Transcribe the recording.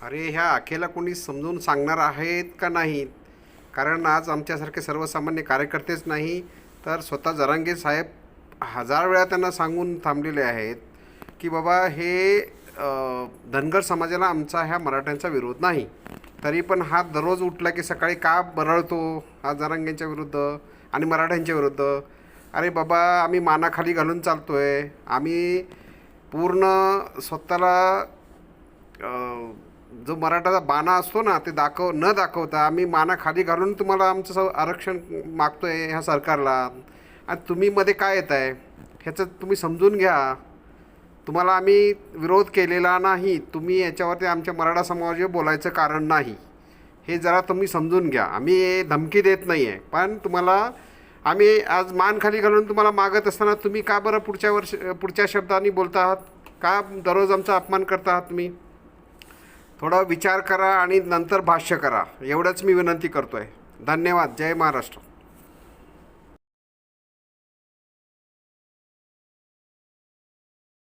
अरे ह्या आखेला कोणी समजून सांगणार आहेत का नाहीत? कारण आज आमच्यासारखे सर्वसामान्य कार्यकर्तेच नाही तर स्वतः जरांगे साहेब हजार वेळा त्यांना सांगून थांबलेले आहेत की बाबा हे धनगर समाजाला आमचा ह्या मराठ्यांचा विरोध नाही. तरी पण हा दररोज उठला की सकाळी का बरळतो हा जरांगेंच्या विरुद्ध आणि मराठ्यांच्या विरुद्ध? अरे बाबा आम्ही मानाखाली घालून चालतो आहे आम्ही पूर्ण स्वतःला जो मराठाचा बाणा असतो ना ते दाखव न दाखवता आम्ही माना खाली घालून तुम्हाला आमचं स- आरक्षण मागतोय ह्या सरकारला. आणि तुम्ही मध्ये काय येत आहे ह्याचं तुम्ही समजून घ्या. तुम्हाला आम्ही विरोध केलेला नाही. तुम्ही याच्यावरती आमच्या मराठा समाजावर बोलायचं कारण नाही. हे जरा तुम्ही समजून घ्या. आम्ही धमकी देत नाही आहे पण तुम्हाला आम्ही आज मान खाली घालून तुम्हाला मागत असताना तुम्ही का बरं पुढच्या वर्ष पुढच्या शब्दांनी बोलता आहात? का दररोज आमचा अपमान करता आहात तुम्ही? थोडा विचार करा आणि नंतर भाष्य करा. एवढंच मी विनंती करतो आहे धन्यवाद. जय महाराष्ट्र.